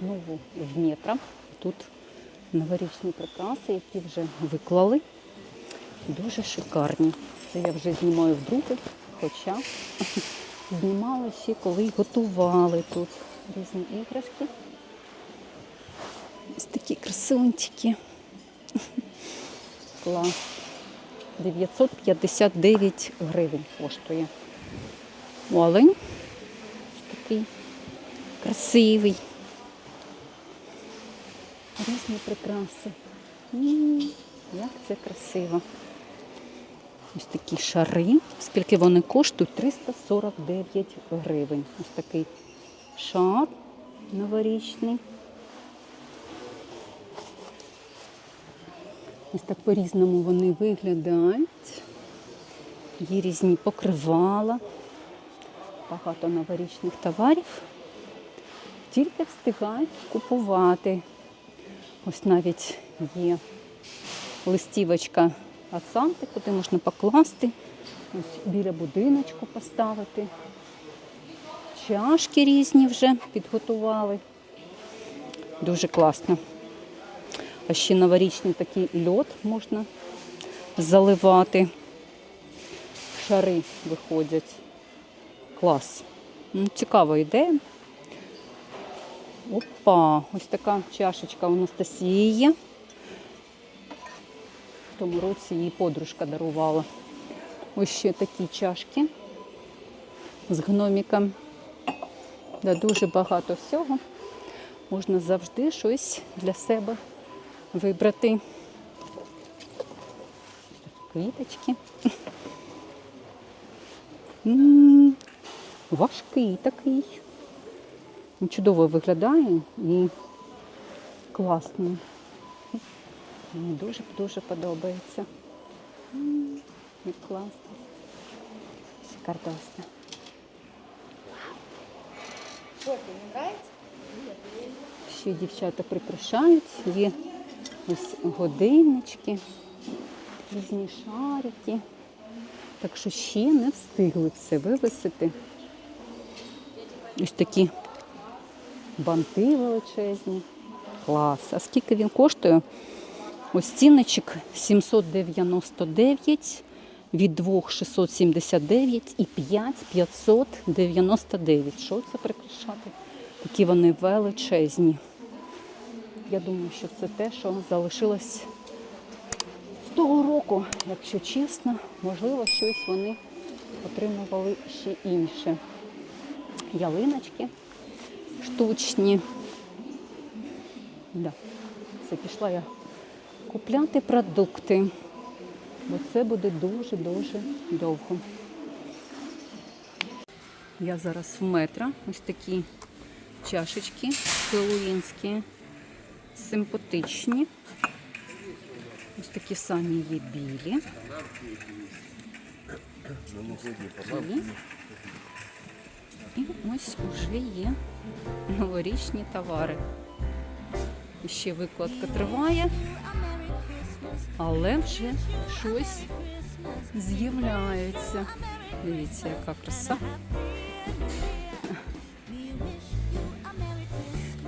знову в метро. Тут новорічні прикраси, які вже виклали. Дуже шикарні. Це я вже знімаю вдруге, хоча знімала ще коли готували тут різні іграшки. Ось такі красунчики. Клас. 959 гривень коштує. Олень. Такий красивий. Різні прикраси. Як це красиво. Ось такі шари. Скільки вони коштують? 349 гривень. Ось такий шар новорічний. Ось так по-різному вони виглядають. Є різні покривала, багато новорічних товарів. Тільки встигають купувати. Ось навіть є листівочка від Санти, куди можна покласти. Ось біля будиночку поставити. Чашки різні вже підготували. Дуже класно. А ще новорічний такий льод можна заливати. Шари виходять. Клас. Цікава ідея. Опа, ось така чашечка у Анастасії є. В тому році її подружка дарувала. Ось ще такі чашки з гноміком. Да, дуже багато всього. Можна завжди щось для себе вибрати. Квіточки. М, Важкий такий. Він Чудово виглядає і класний. Мені дуже-дуже подобається. Як класно. Не? Ще дівчата прикрашають, є ось годиннички, різні шарики. Так що ще не встигли все вивесити. Ось такі банти величезні. Клас. А скільки він коштує? Ось цінничок 799, від 2 679 і 5 599. Що це прикрашати? Такі вони величезні. Я думаю, що це те, що залишилось з того року, якщо чесно, можливо, щось вони отримували ще інше. Ялиночки штучні. Да. Це пішла я купляти продукти, бо це буде дуже-дуже довго. Я зараз в метро. Ось такі чашечки хеллоуінські, симпатичні. Ось такі самі є білі. І ось уже є новорічні товари. Ще викладка триває, але вже щось з'являється. Дивіться, яка краса.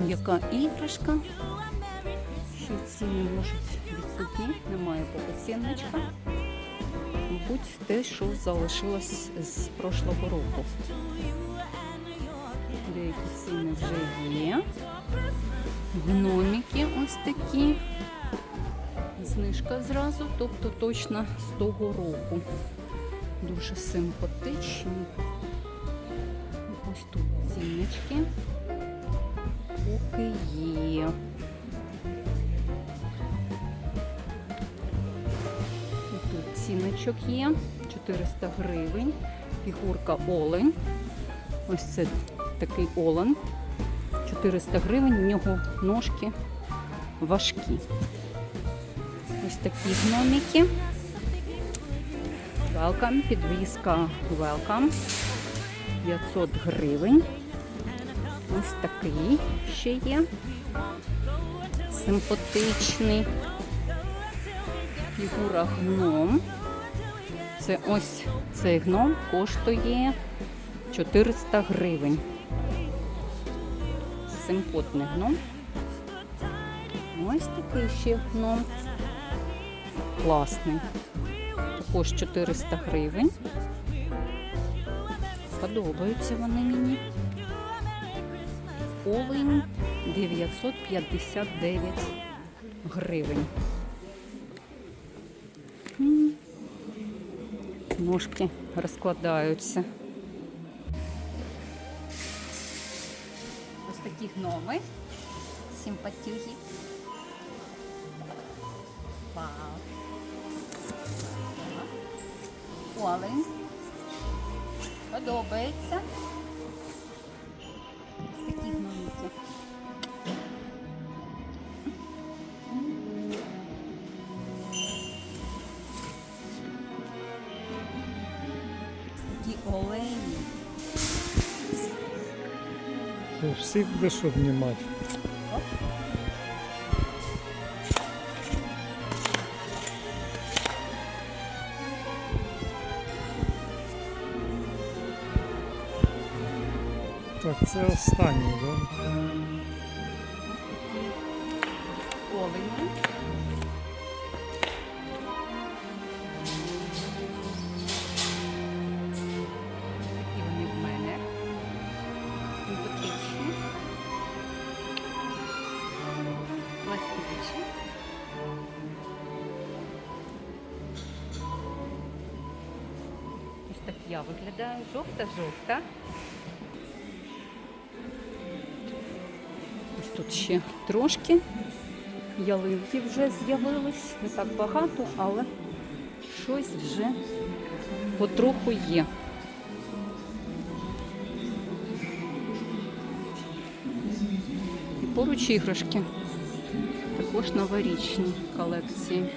Яка іграшка? Ще ціни можуть відсутні, немає поки цінничка. Мабуть, те, що залишилось з прошлого року. Деякі вже є. Гноміки ось такі. Знижка зразу, тобто точно з того року. Дуже симпатичні. Ось тут ціннички. Поки є. І тут ціночок є. 400 гривень. Фігурка олень. Ось це такий олень. 400 гривень, в нього ножки важкі. Ось такі гномики. Welcome, підвізка Welcome. 500 гривень. Ось такий ще є. Симпатичний. Фігура гном. Це ось цей гном коштує 400 гривень. Симпотний гном. Ось такий ще гном. Класний. Також 400 гривень. Подобаються вони мені. Олень 959 гривень. Ножки розкладаються. Гноми. Симпатюги. Вау. Олень. Подобається. Що, всіх будеш обнімати. Так, це останнє, да? Виглядаю. Жовта-жовта. Ось тут ще трошки. Ялинки вже з'явились. Не так багато, але щось вже потроху є. І поруч іграшки. Також новорічні колекції.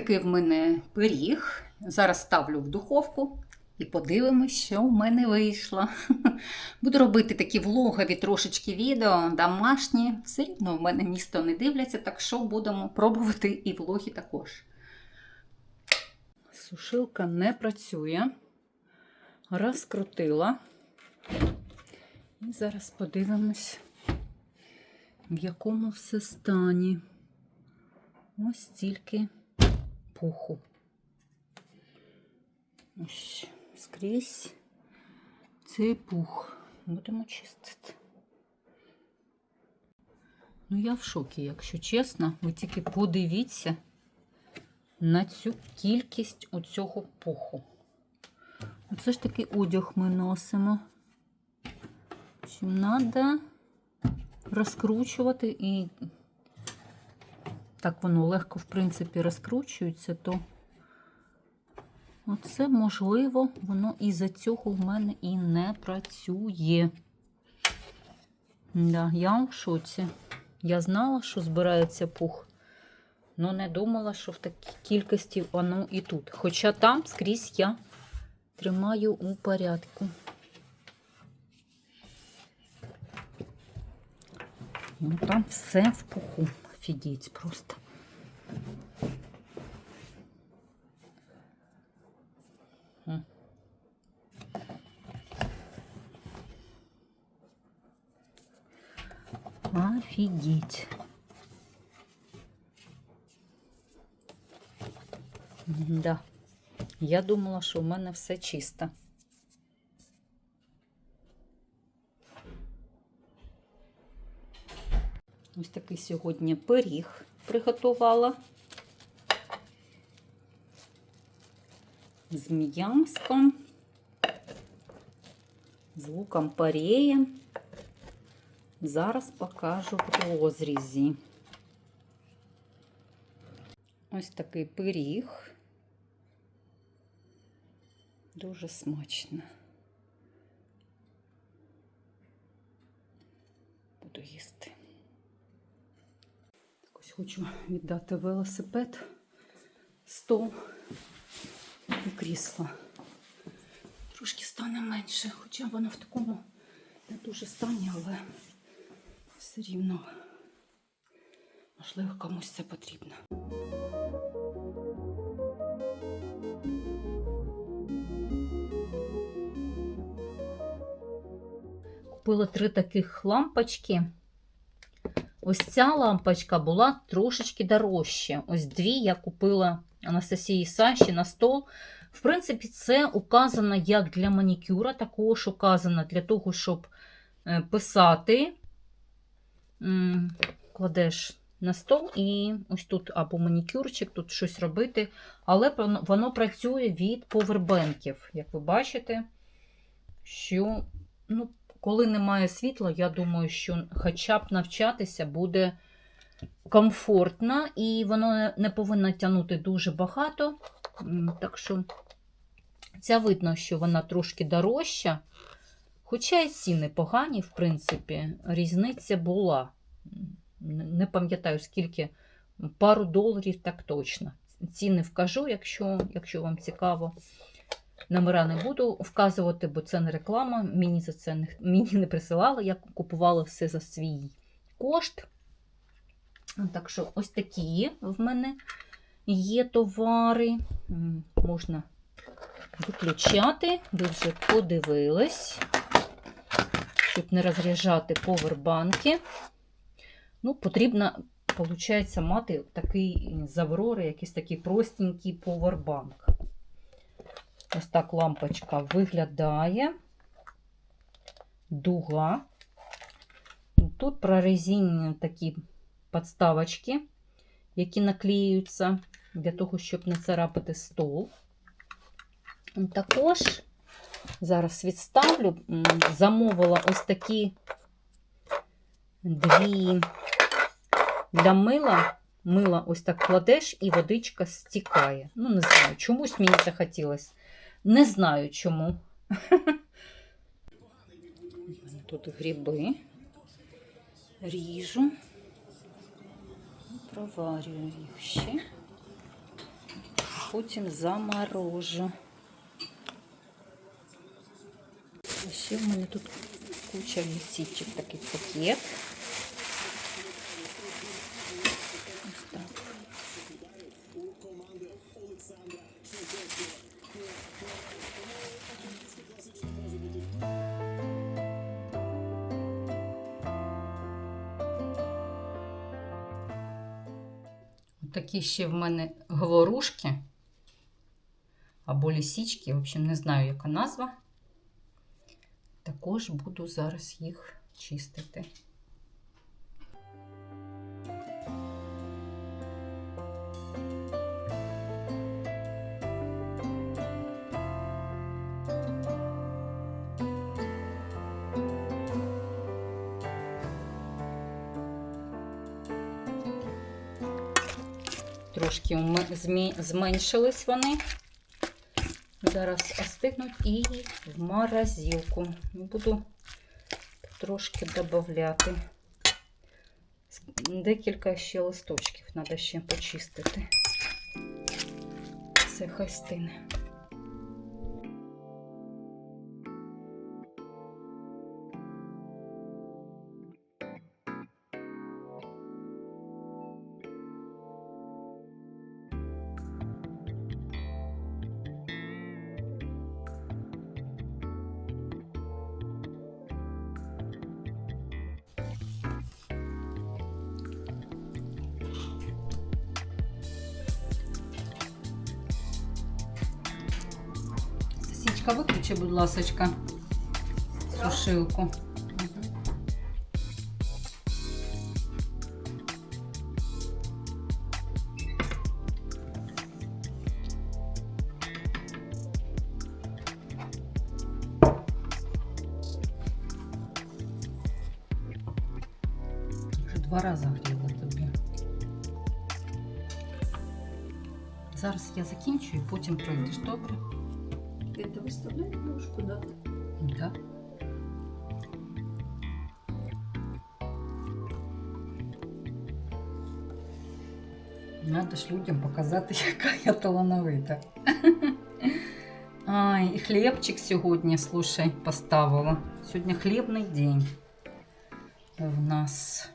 Такий в мене пиріг. Зараз ставлю в духовку і подивимось, що в мене вийшло. Буду робити такі влогові трошечки відео, домашні. Все рівно в мене місто не дивляться, так що будемо пробувати і влоги також. Сушилка не працює. Розкрутила. І зараз подивимось, в якому все стані. Ось тільки пуху. Ось скрізь цей пух. Будемо чистити. Ну, я в шокі, якщо чесно. Ви тільки подивіться на цю кількість у цього пуху. Оце ж таки одяг ми носимо. Чим Треба розкручувати і так воно легко, в принципі, розкручується, то оце, можливо, воно із-за цього в мене і не працює. Да, я в шоці. Я знала, що збирається пух, але не думала, що в такій кількості воно і тут. Хоча там скрізь я тримаю у порядку. Ну, там все в пуху. Офігеть просто. М. Офігеть. Да. Я думала, що в мене все чисто. Ось такий сьогодні пиріг приготувала. З м'яском, з луком пареєм. Зараз покажу в розрізі. Ось такий пиріг. Дуже смачно. хочу віддати велосипед, стол і крісло. Трошки стане менше, хоча воно в такому не дуже стані, але все рівно, можливо, комусь це потрібно. Купила три таких лампочки. Ось ця лампочка була трошечки дорожча. Ось дві я купила Анастасії Саші на стол. В принципі, це указано як для манікюра, також указано для того, щоб е, писати. Кладеш на стол і ось тут або манікюрчик, тут щось робити. Але воно працює від повербенків. Як ви бачите, що ну, коли немає світла, я думаю, що хоча б навчатися буде комфортно, і воно не- повинно тягнути дуже багато. Так що ця видно, що вона трошки дорожча. Хоча і ціни погані, в принципі, різниця була. Не пам'ятаю, скільки, пару доларів так точно. Ціни вкажу, якщо, якщо вам цікаво. Номера не буду вказувати, бо це не реклама. Мені за це не, мені не присилали. Я купувала все за свій кошт. Так що, ось такі в мене є товари. Можна виключати. Ви вже подивились, щоб не розряджати повербанки. Ну, потрібно, виходить, мати такий з Аврори, якийсь такий простенький повербанк. Ось так лампочка виглядає. Дуга. Тут прорезинені такі подставочки, які наклеюються для того, щоб не царапати стол. Також зараз відставлю, замовила ось такі дві для мила. Мила ось так кладеш і водичка стікає. Ну, не знаю, чомусь мені захотілося. Не знаю чому. Тут гриби. Ріжу. Проварюю їх ще. Потім заморожу. А ще в мене тут куча лісічок, такий пакет. Такі ще в мене говорушки або лісічки, в общем, не знаю, яка назва. Також буду зараз їх чистити. Трошки зменшились вони. Зараз остигнуть і в морозилку. Буду трошки додати. Декілька ще листочків треба ще почистити. Це хай. Січка, виключи, будь ласочка, сушилку. Вже два рази гріла тобі. Зараз я закінчу і потім пройдеш, добре? Это выставляй ножку, да? Да. Надо ж людям показати, яка я талановита. Ай, і хлібчик сьогодні, слушай, поставила. Сьогодні хлібний день в нас.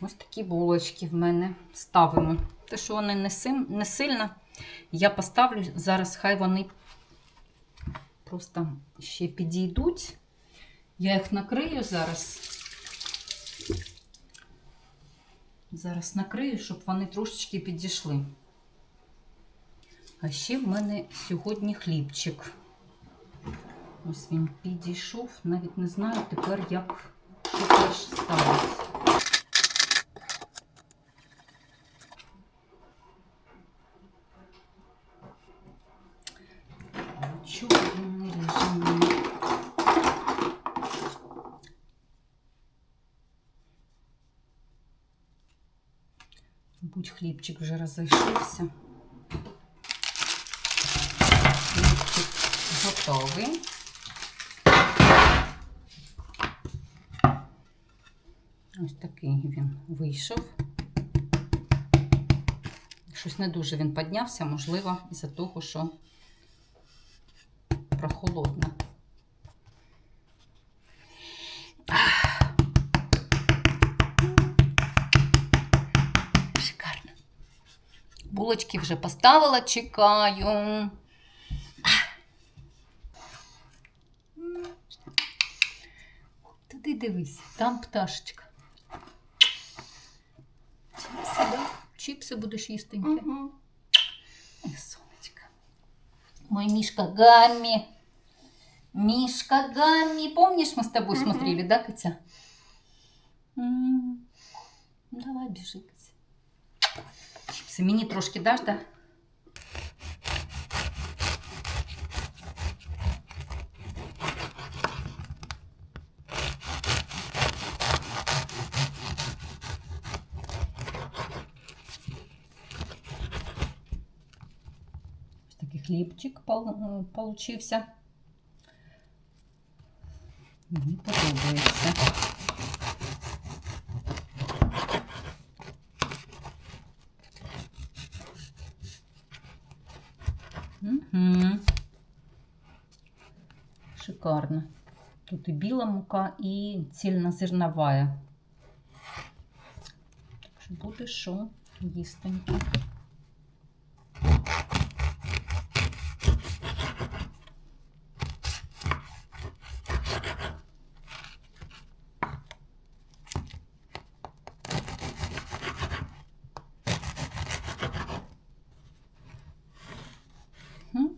Ось такі булочки в мене ставимо. Те, що вони не сильно, я поставлю зараз, хай вони просто ще підійдуть. Я їх накрию зараз. Зараз накрию, щоб вони трошечки підійшли. А ще в мене сьогодні хлібчик. Ось він підійшов. Навіть не знаю тепер, як теж ставити. Чого він не ріже? Будь хлібчик вже розійшовся. Хлібчик готовий. Ось такий він вийшов. Щось не дуже він піднявся, можливо, із-за того, що прохолодно. Булочки вже поставила, чекаю. Туди дивись, там пташечка. Чіпси, да? Чіпси будеш їстеньки. Угу. Ой, сонечко. Мой Мишка Гамми. Мишка Гамми. Помнишь, мы с тобой Мгм. смотрели, да, Катя? М, Давай, біжи, Катя. Чіпси мені трошки даш, да? Ось такий хлібчик пол- е, получився. Мені подобається. Угу. Шикарно. Тут і біла мука, і цільнозернова. Так що буде що їстеньке. М?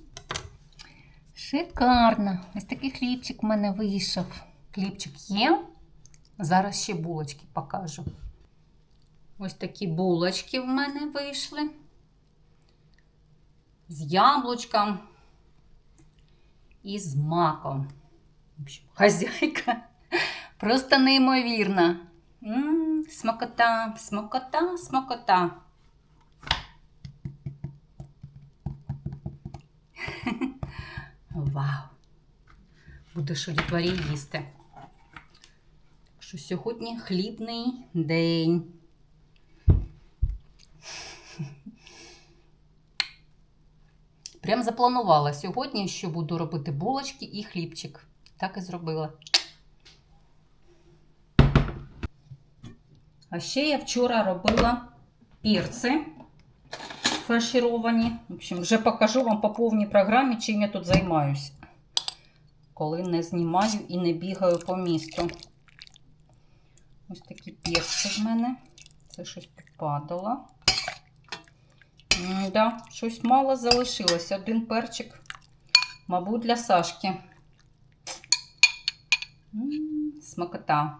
Шикарно. Ось такий хлібчик в мене вийшов. Хлібчик є. Зараз ще булочки покажу. Ось такі булочки в мене вийшли. З яблучком і з маком. Хазяйка просто неймовірна. М, Смакота, смакота, смакота. Вау! Будеш у дітворі їсти. Що сьогодні хлібний день. Прям запланувала сьогодні, що буду робити булочки і хлібчик. Так і зробила. А ще я вчора робила перці фаршировані. В общем, вже покажу вам по повній програмі, чим я тут займаюся. Коли не знімаю і не бігаю по місту. Ось такі перці в мене. Це щось попадало. М, Да, щось мало залишилось. Один перчик, мабуть, для Сашки. М, Смакота.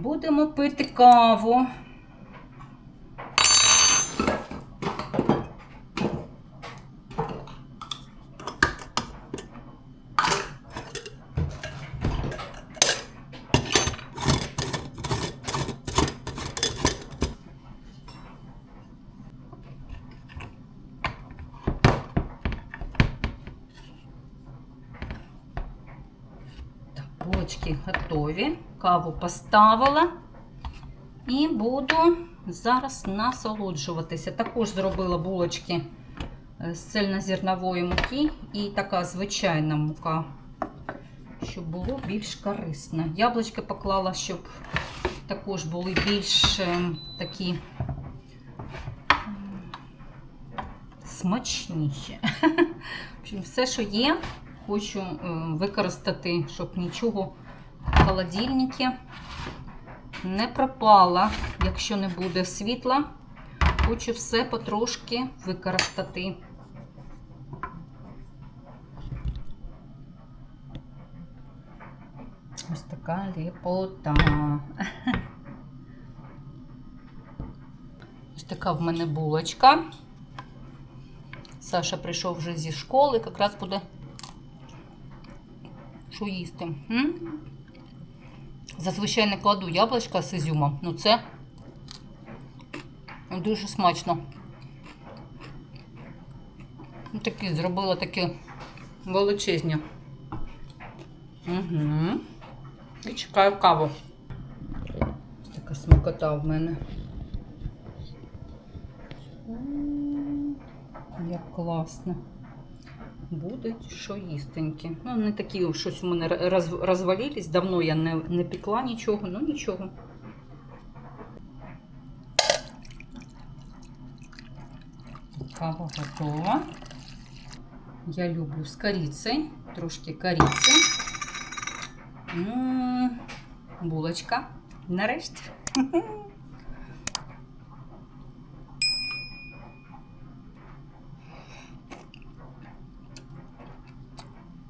Будемо пити каву. Так, булочки готові. Каву поставила. І буду зараз насолоджуватися. Також зробила булочки е, з цельнозернової муки і така звичайна мука щоб було більш корисно. Яблучки поклала, щоб також були більш ем, такі смачніші. В общем, все, що є, хочу е, використати, щоб нічого в не пропало, якщо не буде світла. Хочу все потрошки використати. Ось така ліпота. Ось така в мене булочка. Саша прийшов вже зі школи, якраз буде що їсти. М? Зазвичай не кладу яблучка з ізюмом, ну це дуже смачно. Ну, такі зробила такі величезні. Угу. І чекаю каву. Така смакота в мене. Як класно. Будуть що їстенькі. Ну, не такі щось у мене роз, розвалились. Давно я не, не пекла нічого, ну нічого. Кава готова. Я люблю з корицей, трошки кориці. М, Булочка. Нарешті.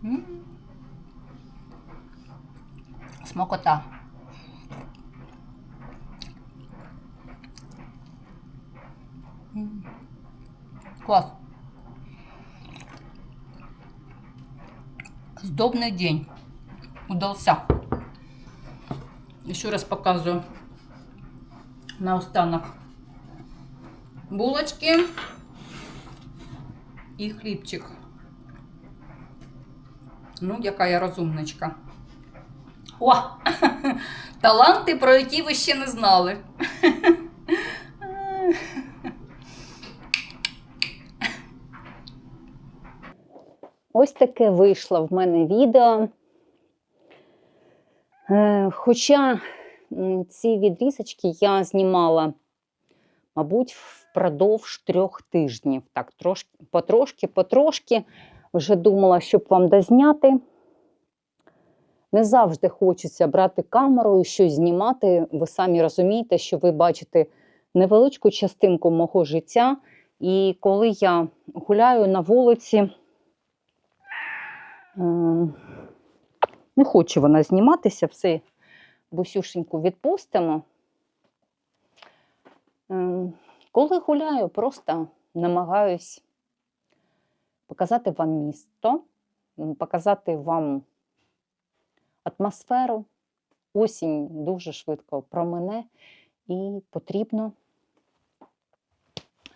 М. Смокота. М. Класс. Сдобный день удался. Еще раз показываю на наостанок булочки і хлібчик. Ну, яка я розумничка. О! Таланти, про які ви ще не знали. Ось таке вийшло в мене відео. Е, Хоча ці відрізочки я знімала, мабуть, впродовж трьох тижнів. Так, трошки, потрошки, потрошки. Вже думала, щоб вам дозняти. Не завжди хочеться брати камеру і щось знімати. Ви самі розумієте, що ви бачите невеличку частинку мого життя. І коли я гуляю на вулиці, е, не хоче вона зніматися, все бусюшеньку відпустимо. Е, Коли гуляю, просто намагаюсь показати вам місто, показати вам атмосферу. Осінь дуже швидко промине, і потрібно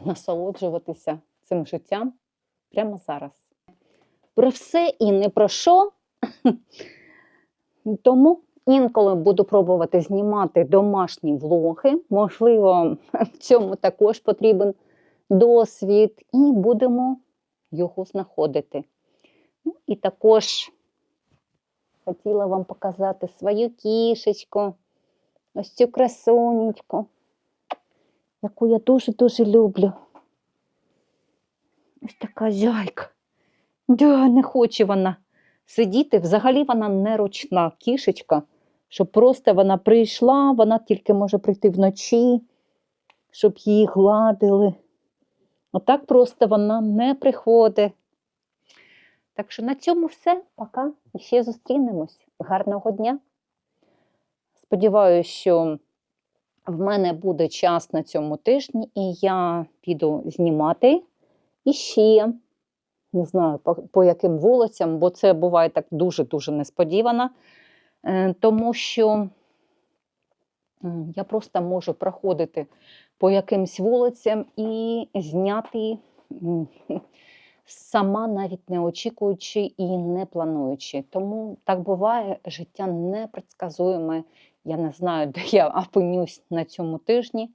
насолоджуватися цим життям прямо зараз. Про все і не про що. Тому інколи буду пробувати знімати домашні влоги. Можливо, в цьому також потрібен досвід, і будемо його знаходити. Ну, і також хотіла вам показати свою кішечку, ось цю красунечку, яку я дуже-дуже люблю. Ось така зяйка. Да, не хоче вона сидіти. Взагалі вона не ручна кішечка, щоб просто вона прийшла, вона тільки може прийти вночі, щоб її гладили. Отак просто вона не приходить. Так що на цьому все. Пока. І ще зустрінемось. Гарного дня. Сподіваюся, що в мене буде час на цьому тижні, і я піду знімати іще. Не знаю, по, по яким вулицям, бо це буває так дуже-дуже несподівано. Е, тому що я просто можу проходити по якимсь вулицям і зняти сама навіть не очікуючи і не плануючи. Тому так буває, життя непредсказуєме. Я не знаю, де я опинюсь на цьому тижні.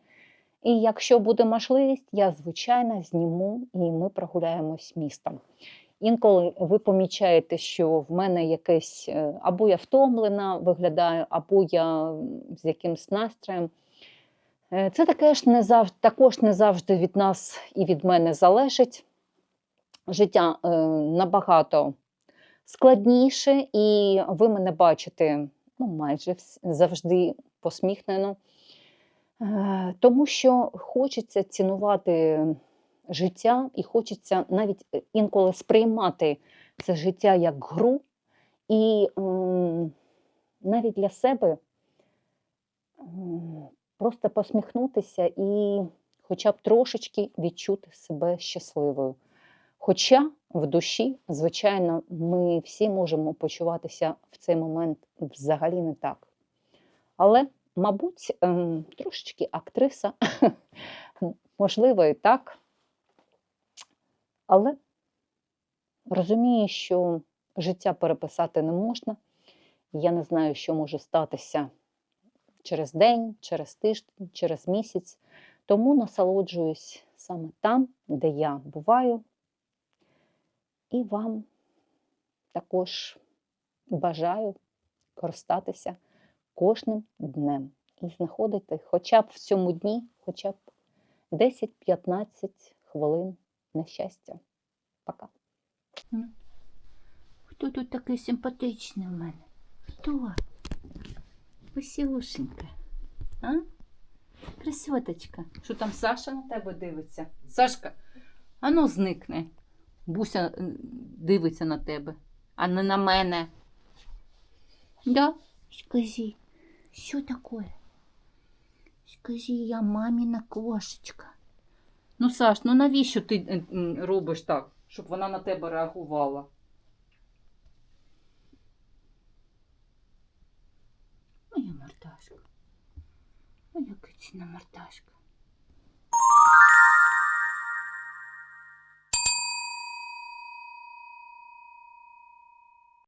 І якщо буде можливість, я, звичайно, зніму і ми прогуляємось містом. Інколи ви помічаєте, що в мене якесь е, або я втомлена виглядаю, або я з якимсь настроєм. Е, Це таке ж не завжди, також не завжди від нас і від мене залежить. Життя е, набагато складніше, і ви мене бачите ну, майже завжди посміхнено. Тому що хочеться цінувати життя і хочеться навіть е, інколи сприймати це життя як гру, і навіть для себе просто посміхнутися і хоча б трошечки відчути себе щасливою. Хоча в душі, звичайно, ми всі можемо почуватися в цей момент взагалі не так. Але, мабуть, ем, трошечки актриса, можливо, і так. Але розумію, що життя переписати не можна. Я не знаю, що може статися через день, через тиждень, через місяць. Тому насолоджуюсь саме там, де я буваю. І вам також бажаю користатися кожним днем і знаходити хоча б в цьому дні, хоча б 10-15 хвилин на щастя. Пока. Хто тут такий симпатичний в мене? Хто? Веселушенька. А? Красоточка. Що там Саша на тебе дивиться? Сашка, ану зникне. Буся дивиться на тебе, а не на мене. Да? Скажи, що таке? Скажи, я мамина кошечка. Ну, Саш, ну навіщо ти е, робиш так, щоб вона на тебе реагувала? Моя мордашка. Моя кицьна мордашка.